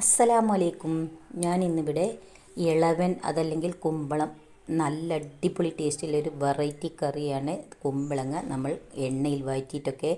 അസ്സലാമലൈക്കും. ഞാൻ ഇന്നിവിടെ ഇളവൻ അതല്ലെങ്കിൽ കുമ്പളം. നല്ല അടിപൊളി ടേസ്റ്റുള്ളൊരു വെറൈറ്റി കറിയാണ് കുമ്പളങ്ങ. നമ്മൾ എണ്ണയിൽ വഴറ്റിയിട്ടൊക്കെ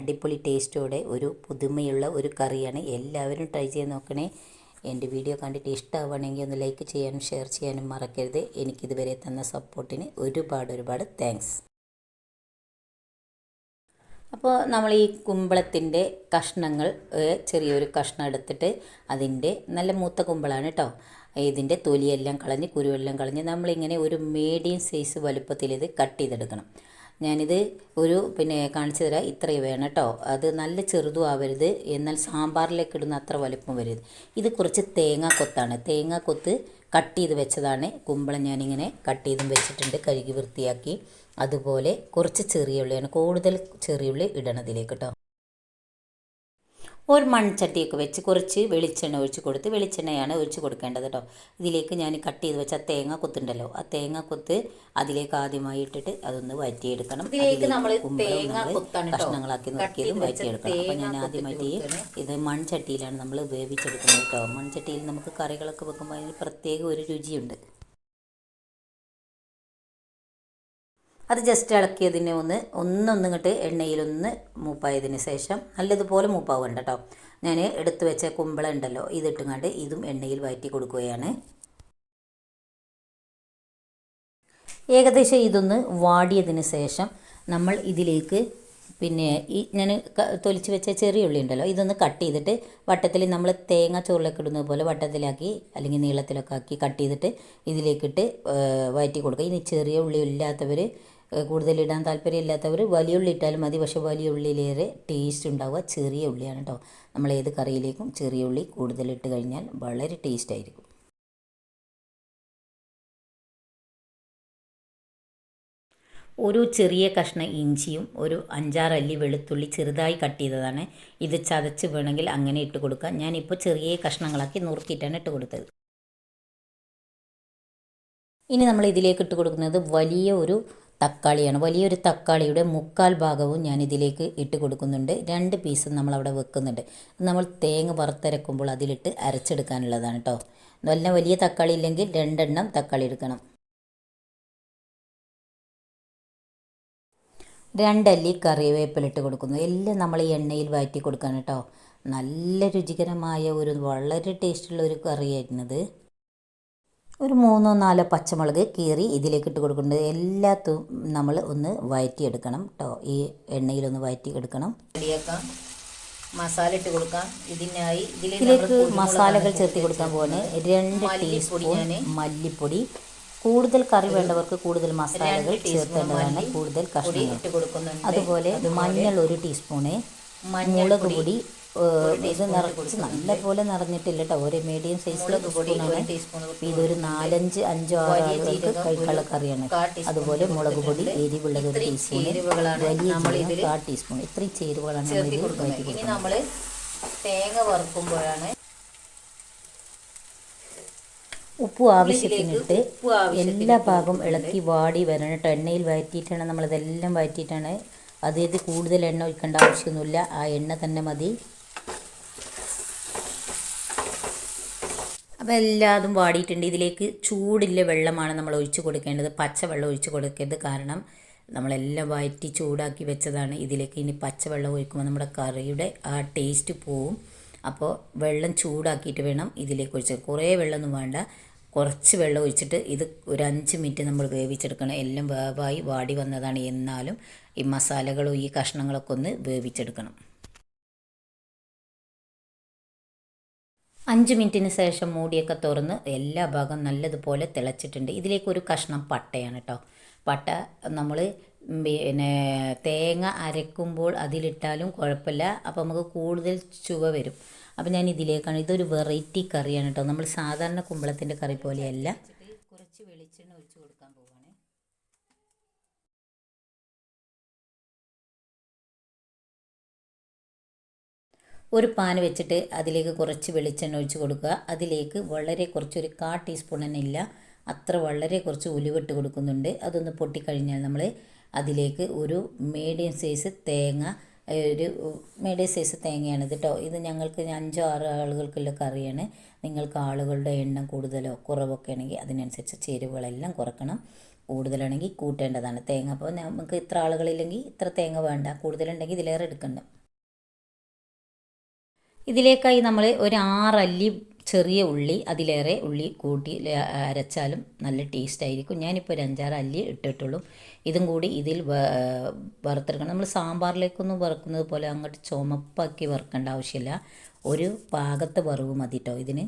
അടിപൊളി ടേസ്റ്റോടെ ഒരു പുതുമയുള്ള ഒരു കറിയാണ്. എല്ലാവരും ട്രൈ ചെയ്ത് നോക്കണേ. എന്റെ വീഡിയോ കണ്ടിട്ട് ഇഷ്ടമാവുകയാണെങ്കിൽ ഒന്ന് ലൈക്ക് ചെയ്യാനും ഷെയർ ചെയ്യാനും മറക്കരുത്. എനിക്കിതുവരെ തന്ന സപ്പോർട്ടിന് ഒരുപാട് ഒരുപാട് താങ്ക്സ്. അപ്പോൾ നമ്മൾ ഈ കുമ്പളത്തിന്റെ കഷ്ണങ്ങൾ ചെറിയൊരു കഷ്ണം എടുത്തിട്ട് അതിന്റെ നല്ല മൂത്ത കുമ്പളാണ് കേട്ടോ ഇതിന്റെ തൊലിയെല്ലാം കളഞ്ഞ് കുരുവെല്ലാം കളഞ്ഞ് നമ്മളിങ്ങനെ ഒരു മീഡിയം സൈസ് വലുപ്പത്തിൽ ഇത് കട്ട് ചെയ്തെടുക്കണം. ഞാനിത് ഒരു പിന്നെ കാണിച്ചു തരാം ഇത്രയും വേണം കേട്ടോ അത് നല്ല ചെറുതും ആവരുത് എന്നാൽ സാമ്പാറിലേക്ക് ഇടുന്ന അത്ര വലുപ്പം വരരുത്. ഇത് കുറച്ച് തേങ്ങാക്കൊത്താണ് തേങ്ങാക്കൊത്ത് കട്ട് ചെയ്ത് വെച്ചതാണ് കുമ്പളം ഞാനിങ്ങനെ കട്ട് ചെയ്തും വെച്ചിട്ടുണ്ട് കഴുകി വൃത്തിയാക്കി. അതുപോലെ കുറച്ച് ചെറിയ ഉള്ളിയാണ്. കൂടുതൽ ചെറിയ ഉള്ളി ഇടണതിലേക്ക് കേട്ടോ ഒരു മൺചട്ടിയൊക്കെ വെച്ച് കുറച്ച് വെളിച്ചെണ്ണ ഒഴിച്ച് കൊടുത്ത് വെളിച്ചെണ്ണയാണ് ഒഴിച്ച് കൊടുക്കേണ്ടത് കേട്ടോ ഇതിലേക്ക് ഞാൻ കട്ട് ചെയ്ത് വെച്ച തേങ്ങ കൊത്തുണ്ടല്ലോ ആ തേങ്ങ കൊത്ത് അതിലേക്ക് ആദ്യമായി ഇട്ടിട്ട് അതൊന്ന് വറ്റിയെടുക്കണം. കഷ്ണങ്ങളാക്കി നോക്കിയതും വറ്റിയെടുക്കണം. അപ്പം ഞാൻ ആദ്യമായിട്ട് ഈ ഇത് മൺചട്ടിയിലാണ് നമ്മൾ വേവിച്ചെടുക്കുന്നത് കേട്ടോ മൺചട്ടിയിൽ നമുക്ക് കറികളൊക്കെ വെക്കുമ്പോൾ അതിന് പ്രത്യേക ഒരു രുചിയുണ്ട്. അത് ജസ്റ്റ് ഇളക്കിയതിനെ ഒന്ന് ഒന്നൊന്നിങ്ങോട്ട് എണ്ണയിലൊന്ന് മൂപ്പായതിന് ശേഷം നല്ലതുപോലെ മൂപ്പാവുണ്ട് കേട്ടോ ഞാൻ എടുത്തു വെച്ച കുമ്പളം ഉണ്ടല്ലോ ഇതിട്ടുങ്ങാണ്ട് ഇതും എണ്ണയിൽ വഴറ്റി കൊടുക്കുകയാണ്. ഏകദേശം ഇതൊന്ന് വാടിയതിന് ശേഷം നമ്മൾ ഇതിലേക്ക് പിന്നെ ഈ ഞാൻ തൊലിച്ച് വെച്ച ചെറിയ ഉള്ളി ഉണ്ടല്ലോ ഇതൊന്ന് കട്ട് ചെയ്തിട്ട് വട്ടത്തിൽ നമ്മൾ തേങ്ങ ചോറിലൊക്കെ ഇടുന്നത് പോലെ വട്ടത്തിലാക്കി അല്ലെങ്കിൽ നീളത്തിലൊക്കെ ആക്കി കട്ട് ചെയ്തിട്ട് ഇതിലേക്കിട്ട് വയറ്റി കൊടുക്കുക. ഇനി ചെറിയ ഉള്ളി ഇല്ലാത്തവർ കൂടുതൽ ഇടാൻ താല്പര്യമില്ലാത്തവർ വലിയ ഉള്ളി ഇട്ടാലും മതി. പക്ഷേ വലിയ ഉള്ളിയിലേറെ ടേസ്റ്റ് ഉണ്ടാവുക ചെറിയ ഉള്ളിയാണ് കേട്ടോ നമ്മൾ ഏത് കറിയിലേക്കും ചെറിയ ഉള്ളി കൂടുതൽ ഇട്ട് കഴിഞ്ഞാൽ വളരെ ടേസ്റ്റ് ആയിരിക്കും. ഒരു ചെറിയ കഷ്ണം ഇഞ്ചിയും ഒരു അഞ്ചാറ് അല്ലി വെളുത്തുള്ളി ചെറുതായി കട്ട് ചെയ്തതാണ്. ഇത് ചതച്ച് വേണമെങ്കിൽ അങ്ങനെ ഇട്ട് കൊടുക്കാം. ഞാനിപ്പോൾ ചെറിയ കഷ്ണങ്ങളാക്കി നുറുക്കിയിട്ടാണ് ഇട്ട് കൊടുത്തത്. ഇനി നമ്മൾ ഇതിലേക്ക് ഇട്ട് കൊടുക്കുന്നത് വലിയ ഒരു തക്കാളിയാണ്. വലിയൊരു തക്കാളിയുടെ മുക്കാൽ ഭാഗവും ഞാൻ ഇതിലേക്ക് ഇട്ട് കൊടുക്കുന്നുണ്ട്. രണ്ട് പീസ് നമ്മളവിടെ വെക്കുന്നുണ്ട്. നമ്മൾ തേങ്ങ വറുത്തരക്കുമ്പോൾ അതിലിട്ട് അരച്ചെടുക്കാനുള്ളതാണ് കേട്ടോ നല്ല വലിയ തക്കാളി ഇല്ലെങ്കിൽ രണ്ടെണ്ണം തക്കാളി എടുക്കണം. രണ്ടല്ലി കറിവേപ്പിലിട്ട് കൊടുക്കുന്നു. എല്ലാം നമ്മൾ ഈ എണ്ണയിൽ വഴറ്റി കൊടുക്കാൻ കേട്ടോ നല്ല രുചികരമായ ഒരു വളരെ ടേസ്റ്റുള്ള ഒരു കറിയായിരുന്നത് ഒരു മൂന്നോ നാലോ പച്ചമുളക് കീറി ഇതിലേക്ക് ഇട്ട് കൊടുക്കുന്നുണ്ട്. എല്ലാത്തും നമ്മൾ ഒന്ന് വഴറ്റിയെടുക്കണം കേട്ടോ ഈ എണ്ണയിലൊന്ന് വഴറ്റി എടുക്കണം റെഡിയാക്കാം. മസാല ഇട്ട് കൊടുക്കാം. ഇതിനായി ഇതിലേക്ക് മസാലകൾ ചേർത്ത് കൊടുക്കാൻ പോവാണ്. രണ്ട് ടീസ്പൂൺ മല്ലിപ്പൊടി. കൂടുതൽ കറി വേണ്ടവർക്ക് കൂടുതൽ മസാലകൾ ചേർത്തേണ്ടതാണ്. കൂടുതൽ കഷ്ണങ്ങൾ. അതുപോലെ മഞ്ഞൾ ഒരു ടീസ്പൂണ് മുളക് പൊടി. ഇത് നിറച്ച് നല്ലപോലെ നിറഞ്ഞിട്ടില്ല കേട്ടോ ഒരു മീഡിയം സൈസിലെ സ്പൂണാണ്. ഇതൊരു നാലഞ്ച് അഞ്ചോ ആറോ കൈക്കള ആളുകൾക്ക് കറിയാണ്. അതുപോലെ മുളക് പൊടി എരിവുള്ളത് ഒരു ടീസ്പൂൺ വലിയ ജീരകം കാ ടീസ്പൂൺ ഇത്രയും ചേരുവകളാണ് നമ്മൾ ഇതിൽ വഴറ്റി കൊടുക്കുന്നത്. തേങ്ങ വറുക്കുമ്പോഴാണ് ഉപ്പ് ആവശ്യത്തിനിട്ട് എല്ലാ ഭാഗവും ഇളക്കി വാടി വരണം കേട്ടോ. എണ്ണയിൽ വഴറ്റിയിട്ടാണ് നമ്മളിതെല്ലാം വഴറ്റിയിട്ടാണ്. അതായത് കൂടുതൽ എണ്ണ ഒഴിക്കേണ്ട ആവശ്യമൊന്നുമില്ല. ആ എണ്ണ തന്നെ മതി. അപ്പോൾ എല്ലാതും വാടിയിട്ടുണ്ട്. ഇതിലേക്ക് ചൂടില്ല വെള്ളമാണ് നമ്മൾ ഒഴിച്ചു കൊടുക്കേണ്ടത്. പച്ചവെള്ളം ഒഴിച്ചു കൊടുക്കരുത്. കാരണം നമ്മളെല്ലാം വയറ്റി ചൂടാക്കി വെച്ചതാണ് ഇതിലേക്ക്. ഇനി പച്ചവെള്ളം ഒഴിക്കുമ്പോൾ നമ്മുടെ കറിയുടെ ആ ടേസ്റ്റ് പോവും. അപ്പോൾ വെള്ളം ചൂടാക്കിയിട്ട് വേണം ഇതിലേക്ക് ഒഴിച്ച് കുറേ വെള്ളമൊന്നും വേണ്ട. കുറച്ച് വെള്ളം ഒഴിച്ചിട്ട് ഇത് ഒരു അഞ്ച് മിനിറ്റ് നമ്മൾ വേവിച്ചെടുക്കണം. എല്ലാം വേവായി വാടി വന്നതാണ്. എന്നാലും ഈ മസാലകളും ഈ കഷ്ണങ്ങളൊക്കെ ഒന്ന് വേവിച്ചെടുക്കണം. അഞ്ച് മിനിറ്റിന് ശേഷം മൂടിയൊക്കെ തുറന്ന് എല്ലാ ഭാഗം നല്ലതുപോലെ തിളച്ചിട്ടുണ്ട്. ഇതിലേക്ക് ഒരു കഷ്ണം പട്ടയാണ് കേട്ടോ പട്ട നമ്മൾ പിന്നെ തേങ്ങ അരയ്ക്കുമ്പോൾ അതിലിട്ടാലും കുഴപ്പമില്ല. അപ്പോൾ നമുക്ക് കൂടുതൽ ചുവ വരും. അപ്പോൾ ഞാൻ ഇതിലേക്കാണ്. ഇതൊരു വെറൈറ്റി കറിയാണ് കേട്ടോ നമ്മൾ സാധാരണ കുമ്പളത്തിന്റെ കറി പോലെയല്ല. കുറച്ച് വെളിച്ചെണ്ണ ഒഴിച്ച് കൊടുക്കാൻ പോവാണ്. ഒരു പാൻ വെച്ചിട്ട് അതിലേക്ക് കുറച്ച് വെളിച്ചെണ്ണ ഒഴിച്ച് കൊടുക്കുക. അതിലേക്ക് വളരെ കുറച്ച് ഒരു കാ ടീസ്പൂൺ തന്നെ ഇല്ല. അത്ര വളരെ കുറച്ച് ഉലുവിട്ട് കൊടുക്കുന്നുണ്ട്. അതൊന്ന് പൊട്ടിക്കഴിഞ്ഞാൽ നമ്മൾ അതിലേക്ക് ഒരു മീഡിയം സൈസ് തേങ്ങ ഒരു മീഡിയം സൈസ് തേങ്ങയാണ് ഇത് കേട്ടോ ഇത് ഞങ്ങൾക്ക് അഞ്ചോ ആറോ ആളുകൾക്കുള്ള കറിയാണ്. നിങ്ങൾക്ക് ആളുകളുടെ എണ്ണം കൂടുതലോ കുറവൊക്കെ ആണെങ്കിൽ അതിനനുസരിച്ച് ചേരുവകളെല്ലാം കുറക്കണം. കൂടുതലാണെങ്കിൽ കൂട്ടേണ്ടതാണ് തേങ്ങ. അപ്പോൾ നമുക്ക് ഇത്ര ആളുകളില്ലെങ്കിൽ ഇത്ര തേങ്ങ വേണ്ട. കൂടുതലുണ്ടെങ്കിൽ ഇതിലേറെ എടുക്കണ്ട. ഇതിലേക്കായി നമ്മൾ ഒരു ആറല്ലി ചെറിയ ഉള്ളി അതിലേറെ ഉള്ളി കൂട്ടി അരച്ചാലും നല്ല ടേസ്റ്റ് ആയിരിക്കും. ഞാനിപ്പോൾ ഒരു അഞ്ചാറ് അല്ലി ഇട്ടിട്ടുള്ളൂ. ഇതും കൂടി ഇതിൽ വറുത്തെടുക്കണം. നമ്മൾ സാമ്പാറിലേക്കൊന്നും വറുക്കുന്നത് പോലെ അങ്ങോട്ട് ചുമപ്പാക്കി വറുക്കേണ്ട ആവശ്യമില്ല. ഒരു പാകത്തെ വറവ് മതി കേട്ടോ ഇതിന്?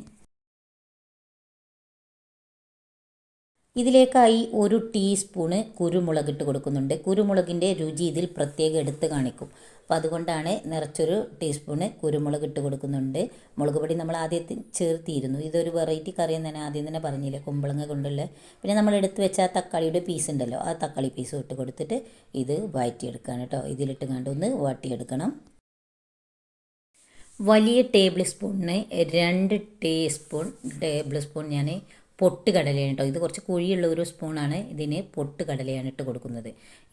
ഇതിലേക്കായി ഒരു ടീസ്പൂണ് കുരുമുളക് ഇട്ട് കൊടുക്കുന്നുണ്ട്. കുരുമുളകിന്റെ രുചി ഇതിൽ പ്രത്യേകം എടുത്ത് കാണിക്കും. അപ്പം അതുകൊണ്ടാണ് നിറച്ചൊരു ടീസ്പൂണ് കുരുമുളക് ഇട്ട് കൊടുക്കുന്നുണ്ട്. മുളക് പൊടി നമ്മൾ ആദ്യം ചേർത്തിയിരുന്നു. ഇതൊരു വെറൈറ്റി കറി എന്ന് തന്നെ ആദ്യം തന്നെ പറഞ്ഞില്ലേ കുമ്പളങ്ങ കൊണ്ടുള്ള. പിന്നെ നമ്മൾ എടുത്ത് വെച്ച ആ തക്കാളിയുടെ പീസ് ഉണ്ടല്ലോ ആ തക്കാളി പീസ് ഇട്ട് കൊടുത്തിട്ട് ഇത് വഴറ്റിയെടുക്കുകയാണ് കേട്ടോ. ഇതിലിട്ട് കണ്ട് ഒന്ന് വാട്ടിയെടുക്കണം വലിയ ടേബിൾ സ്പൂണിന് രണ്ട് ടീസ്പൂൺ ടേബിൾ സ്പൂൺ ഞാൻ പൊട്ട് കടലയാണ് കേട്ടോ ഇത് കുറച്ച് കുഴിയുള്ള ഒരു സ്പൂണാണ് ഇതിന് പൊട്ട് കടലയാണ് ഇട്ട് കൊടുക്കുന്നത്.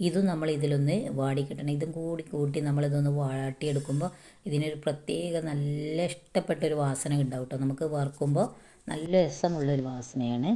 ഇതും നമ്മൾ ഇതിലൊന്ന് വാടി കിട്ടണം ഇതും കൂടി കൂട്ടി നമ്മളിതൊന്ന് വാട്ടിയെടുക്കുമ്പോൾ ഇതിനൊരു പ്രത്യേക നല്ല ഇഷ്ടപ്പെട്ടൊരു വാസന ഉണ്ടാവും കേട്ടോ നമുക്ക് വറുക്കുമ്പോൾ നല്ല രസമുള്ളൊരു വാസനയാണ്.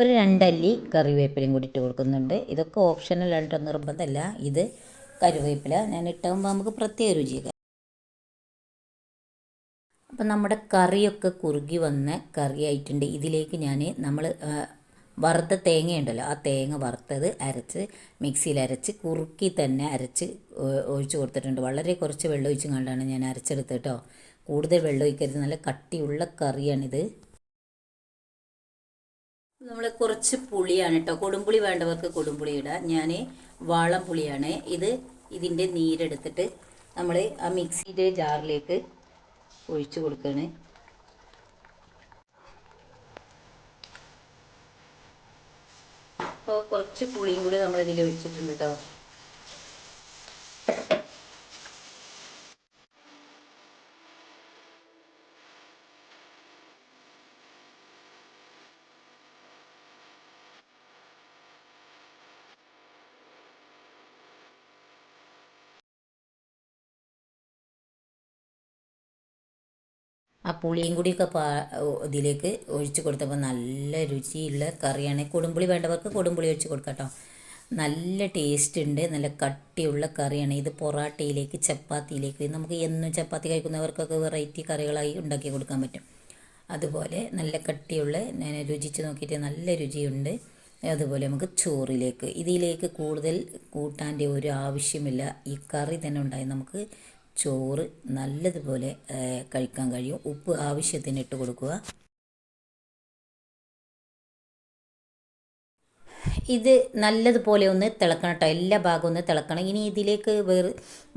ഒരു രണ്ടല്ലി കറിവേപ്പിലയും കൂടി ഇട്ട് കൊടുക്കുന്നുണ്ട്. ഇതൊക്കെ ഓപ്ഷണലാണ് കേട്ടോ നിർബന്ധമല്ല. ഇത് കറിവേപ്പില. ഞാൻ ഇട്ടാകുമ്പോൾ നമുക്ക് പ്രത്യേക രുചിയൊക്കെ അപ്പം നമ്മുടെ കറിയൊക്കെ കുറുകി വന്ന കറിയായിട്ടുണ്ട്. ഇതിലേക്ക് ഞാൻ നമ്മൾ വറുത്ത തേങ്ങയുണ്ടല്ലോ ആ തേങ്ങ വറുത്തത് അരച്ച് മിക്സിയിൽ അരച്ച് കുറുക്കി തന്നെ അരച്ച് ഒഴിച്ച് കൊടുത്തിട്ടുണ്ട്. വളരെ കുറച്ച് വെള്ളം ഒഴിച്ചും കണ്ടാണ് ഞാൻ അരച്ചെടുത്തത് കേട്ടോ. കൂടുതൽ വെള്ളം ഒഴിക്കരുത്. നല്ല കട്ടിയുള്ള കറിയാണിത്. നമ്മൾ കുറച്ച് പുളിയാണ് കേട്ടോ കൊടുമ്പുളി വേണ്ടവർക്ക് കൊടുമ്പുളി ഇടാം. ഞാൻ വാളം പുളിയാണ്. ഇത് ഇതിന്റെ നീരെടുത്തിട്ട് നമ്മൾ ആ മിക്സിയുടെ ജാറിലേക്ക് ഒഴിച്ചു കൊടുക്കുകയാണ് അപ്പോൾ കുറച്ച് പുളിയും കൂടി നമ്മൾ ഒഴിച്ചിട്ടുണ്ട് കേട്ടോ ആ പുളിയും കൂടിയൊക്കെ പാ ഇതിലേക്ക് ഒഴിച്ച് കൊടുത്തപ്പോൾ നല്ല രുചിയുള്ള കറിയാണ്. കൊടുമ്പുളി വേണ്ടവർക്ക് കൊടുമ്പുളി ഒഴിച്ച് കൊടുക്കാം കേട്ടോ നല്ല ടേസ്റ്റ് ഉണ്ട് നല്ല കട്ടിയുള്ള കറിയാണ്. ഇത് പൊറാട്ടയിലേക്ക് ചപ്പാത്തിയിലേക്ക് നമുക്ക് എന്നും ചപ്പാത്തി കഴിക്കുന്നവർക്കൊക്കെ വെറൈറ്റി കറികളായി ഉണ്ടാക്കി കൊടുക്കാൻ പറ്റും. അതുപോലെ നല്ല കട്ടിയുള്ള ഞാൻ രുചിച്ച് നോക്കിയിട്ട് നല്ല രുചിയുണ്ട്. അതുപോലെ നമുക്ക് ചോറിലേക്ക് ഇതിലേക്ക് കൂടുതൽ കൂട്ടാന്റെ ഒരു ആവശ്യമില്ല. ഈ കറി തന്നെ ഉണ്ടായി നമുക്ക് ചോറ് നല്ലതുപോലെ കഴിക്കാൻ കഴിയും. ഉപ്പ് ആവശ്യത്തിന് ഇട്ട് കൊടുക്കുക. ഇത് നല്ലതുപോലെ ഒന്ന് തിളക്കണം കേട്ടോ എല്ലാ ഭാഗവും ഒന്ന് തിളക്കണം. ഇനി ഇതിലേക്ക് വേറെ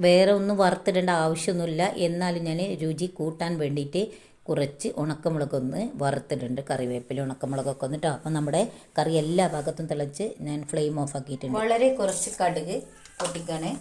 വേറെ ഒന്നും വറുത്തിടേണ്ട ആവശ്യമൊന്നുമില്ല. എന്നാലും ഞാൻ രുചി കൂട്ടാൻ വേണ്ടിയിട്ട് കുറച്ച് ഉണക്കമുളകൊന്ന് വറുത്തിടുന്നുണ്ട് കറിവേപ്പില ഉണക്കമുളകൊക്കെ ഒന്ന് അപ്പം നമ്മുടെ കറി എല്ലാ ഭാഗത്തും തിളച്ച് ഞാൻ ഫ്ലെയിം ഓഫ് ആക്കിയിട്ടുണ്ട്. വളരെ കുറച്ച് കടുക് പൊട്ടിക്കാണ്.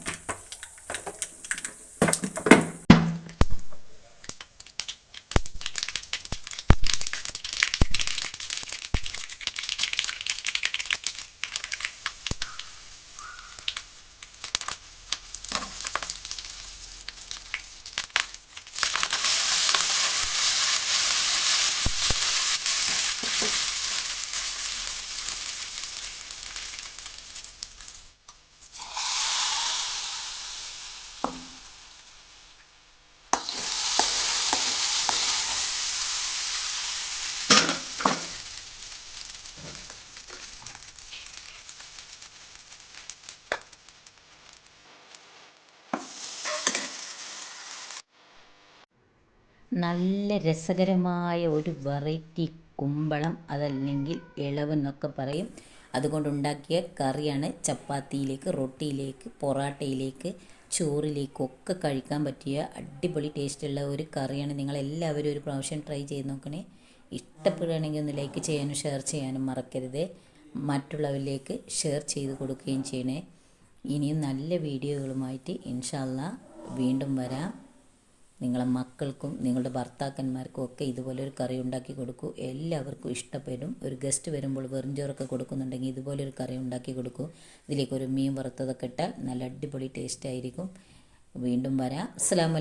നല്ല രസകരമായ ഒരു വെറൈറ്റി കുമ്പളം അതല്ലെങ്കിൽ ഇളവെന്നൊക്കെ പറയും. അതുകൊണ്ടുണ്ടാക്കിയ കറിയാണ് ചപ്പാത്തിയിലേക്ക് റൊട്ടിയിലേക്ക് പൊറാട്ടയിലേക്ക് ചോറിലേക്കൊക്കെ കഴിക്കാൻ പറ്റിയ അടിപൊളി ടേസ്റ്റുള്ള ഒരു കറിയാണ്. നിങ്ങളെല്ലാവരും ഒരു പ്രാവശ്യം ട്രൈ ചെയ്ത് നോക്കണേ. ഇഷ്ടപ്പെടുകയാണെങ്കിൽ ഒന്ന് ലൈക്ക് ചെയ്യാനും ഷെയർ ചെയ്യാനും മറക്കരുത്. മറ്റുള്ളവരിലേക്ക് ഷെയർ ചെയ്ത് കൊടുക്കുകയും ചെയ്യണേ. ഇനിയും നല്ല വീഡിയോകളുമായിട്ട് ഇൻഷാല്ല വീണ്ടും വരാം. നിങ്ങളെ മക്കൾക്കും നിങ്ങളുടെ ഭർത്താക്കന്മാർക്കും ഒക്കെ ഇതുപോലെ ഒരു കറി ഉണ്ടാക്കി കൊടുക്കൂ. എല്ലാവർക്കും ഇഷ്ടപ്പെടും. ഒരു ഗസ്റ്റ് വരുമ്പോൾ വെറും ചോറൊക്കെ കൊടുക്കുന്നുണ്ടെങ്കിൽ ഇതുപോലെ ഒരു കറി ഉണ്ടാക്കി കൊടുക്കൂ. ഇതിലേക്ക് ഒരു മീൻ വറുത്തതൊക്കെ ഇട്ടാൽ നല്ല അടിപൊളി ടേസ്റ്റ് ആയിരിക്കും. വീണ്ടും വരാം. അസ്സലാമു